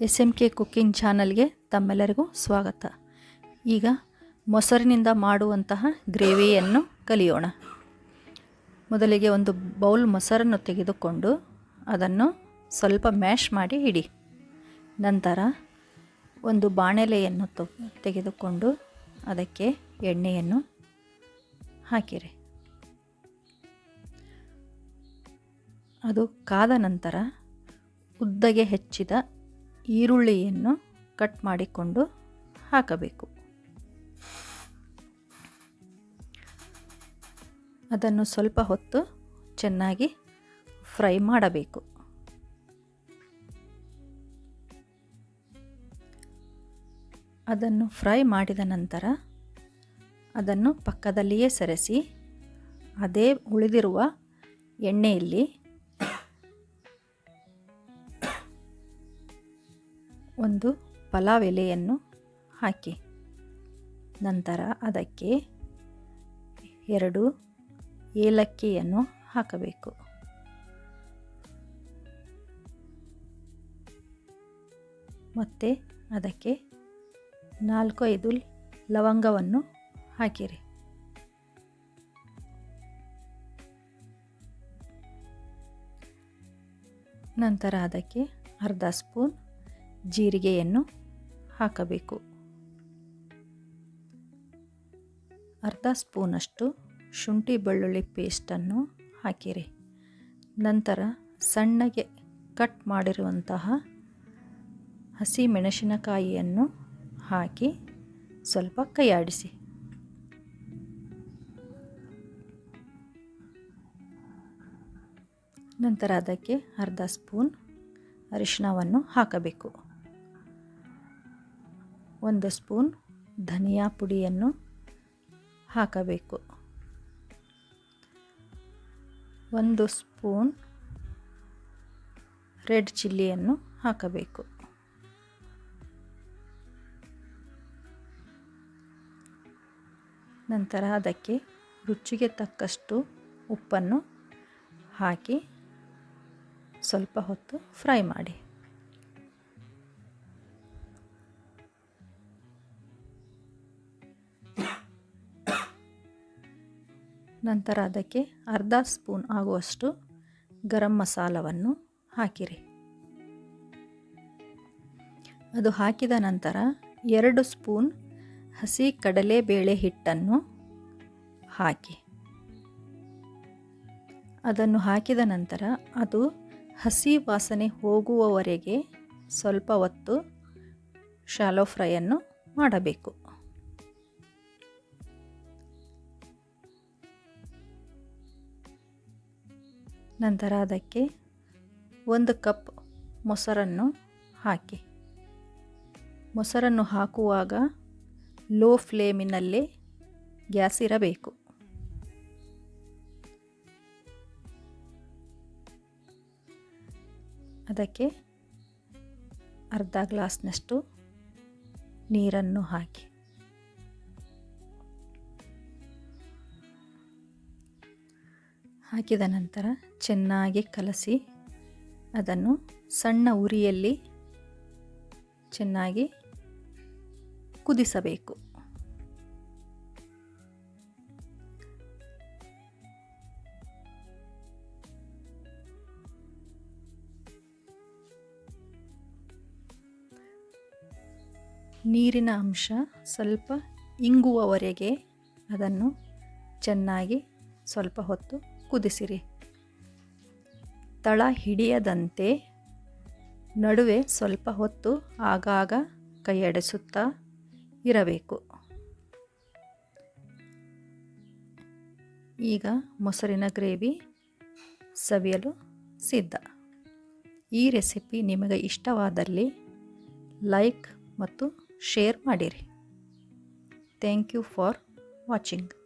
S M K cooking ಚಾನಲ್ಗೆ ತಮ್ಮೆಲ್ಲರಿಗೂ ಸ್ವಾಗತ. ಈಗ ಮೊಸರಿನಿಂದ ಮಾಡುವಂತಹ ಗ್ರೇವಿಯನ್ನು ಕಲಿಯೋಣ. ಮೊದಲಿಗೆ ಒಂದು ಬೌಲ್ ಮೊಸರನ್ನು ತೆಗೆದುಕೊಂಡು ಅದನ್ನು ಸ್ವಲ್ಪ ಮ್ಯಾಶ್ ಮಾಡಿ ಇಡಿ. ನಂತರ ಒಂದು ಬಾಣಲೆಯನ್ನು ತೆಗೆದುಕೊಂಡು ಅದಕ್ಕೆ ಎಣ್ಣೆಯನ್ನು ಹಾಕಿರಿ. ಅದು ಕಾದ ನಂತರ ಉದ್ದಗೆ ಹೆಚ್ಚಿದ ಈರುಳ್ಳಿಯನ್ನು ಕಟ್ ಮಾಡಿಕೊಂಡು ಹಾಕಬೇಕು. ಅದನ್ನು ಸ್ವಲ್ಪ ಹೊತ್ತು ಚೆನ್ನಾಗಿ ಫ್ರೈ ಮಾಡಬೇಕು. ಅದನ್ನು ಫ್ರೈ ಮಾಡಿದ ನಂತರ ಅದನ್ನು ಪಕ್ಕದಲ್ಲಿಯೇ ಸರಿಸಿ, ಅದೇ ಉಳಿದಿರುವ ಎಣ್ಣೆಯಲ್ಲಿ ಒಂದು ಪಲಾವ್ ಎಲೆಯನ್ನು ಹಾಕಿ. ನಂತರ ಅದಕ್ಕೆ ಎರಡು ಏಲಕ್ಕಿಯನ್ನು ಹಾಕಬೇಕು. ಮತ್ತೆ ಅದಕ್ಕೆ ನಾಲ್ಕು ಐದು ಲವಂಗವನ್ನು ಹಾಕಿರಿ. ನಂತರ ಅದಕ್ಕೆ ಅರ್ಧ ಸ್ಪೂನ್ ಜೀರಿಗೆಯನ್ನು ಹಾಕಬೇಕು. ಅರ್ಧ ಸ್ಪೂನಷ್ಟು ಶುಂಠಿ ಬೆಳ್ಳುಳ್ಳಿ ಪೇಸ್ಟನ್ನು ಹಾಕಿರಿ. ನಂತರ ಸಣ್ಣಗೆ ಕಟ್ ಮಾಡಿರುವಂತಹ ಹಸಿ ಮೆಣಸಿನಕಾಯಿಯನ್ನು ಹಾಕಿ ಸ್ವಲ್ಪ ಕೈಯಾಡಿಸಿ. ನಂತರ ಅದಕ್ಕೆ ಅರ್ಧ ಸ್ಪೂನ್ ಅರಿಶಿಣವನ್ನು ಹಾಕಬೇಕು. ಒಂದು ಸ್ಪೂನ್ ಧನಿಯಾ ಪುಡಿಯನ್ನು ಹಾಕಬೇಕು. ಒಂದು ಸ್ಪೂನ್ ರೆಡ್ ಚಿಲ್ಲಿಯನ್ನು ಹಾಕಬೇಕು. ನಂತರ ಅದಕ್ಕೆ ರುಚಿಗೆ ತಕ್ಕಷ್ಟು ಉಪ್ಪನ್ನು ಹಾಕಿ ಸ್ವಲ್ಪ ಹೊತ್ತು ಫ್ರೈ ಮಾಡಿ. ನಂತರ ಅದಕ್ಕೆ ಅರ್ಧ ಸ್ಪೂನ್ ಆಗುವಷ್ಟು ಗರಂ ಮಸಾಲವನ್ನು ಹಾಕಿರಿ. ಅದು ಹಾಕಿದ ನಂತರ ಎರಡು ಸ್ಪೂನ್ ಹಸಿ ಕಡಲೆಬೇಳೆ ಹಿಟ್ಟನ್ನು ಹಾಕಿ. ಅದನ್ನು ಹಾಕಿದ ನಂತರ ಅದು ಹಸಿ ವಾಸನೆ ಹೋಗುವವರೆಗೆ ಸ್ವಲ್ಪ ಹೊತ್ತು ಶಾಲೋ ಫ್ರೈಯನ್ನು ಮಾಡಬೇಕು. ನಂತರ ಅದಕ್ಕೆ ಒಂದು ಕಪ್ ಮೊಸರನ್ನು ಹಾಕಿ. ಮೊಸರನ್ನು ಹಾಕುವಾಗ ಲೋ ಫ್ಲೇಮಿನಲ್ಲೇ ಗ್ಯಾಸ್ ಇರಬೇಕು. ಅದಕ್ಕೆ ಅರ್ಧ ಗ್ಲಾಸ್ನಷ್ಟು ನೀರನ್ನು ಹಾಕಿ. ಹಾಕಿದ ನಂತರ ಚೆನ್ನಾಗಿ ಕಲಸಿ ಅದನ್ನು ಸಣ್ಣ ಉರಿಯಲ್ಲಿ ಚೆನ್ನಾಗಿ ಕುದಿಸಬೇಕು. ನೀರಿನ ಅಂಶ ಸ್ವಲ್ಪ ಇಂಗುವವರೆಗೆ ಅದನ್ನು ಚೆನ್ನಾಗಿ ಸ್ವಲ್ಪ ಹೊತ್ತು ಕುದಿಸಿರಿ. ತಳ ಹಿಡಿಯದಂತೆ ನಡುವೆ ಸ್ವಲ್ಪ ಹೊತ್ತು ಆಗಾಗ ಕೈಯಡಿಸುತ್ತಾ ಇರಬೇಕು. ಈಗ ಮೊಸರಿನ ಗ್ರೇವಿ ಸವಿಯಲು ಸಿದ್ಧ. ಈ ರೆಸಿಪಿ ನಿಮಗೆ ಇಷ್ಟವಾದಲ್ಲಿ ಲೈಕ್ ಮತ್ತು ಶೇರ್ ಮಾಡಿರಿ. Thank you for watching.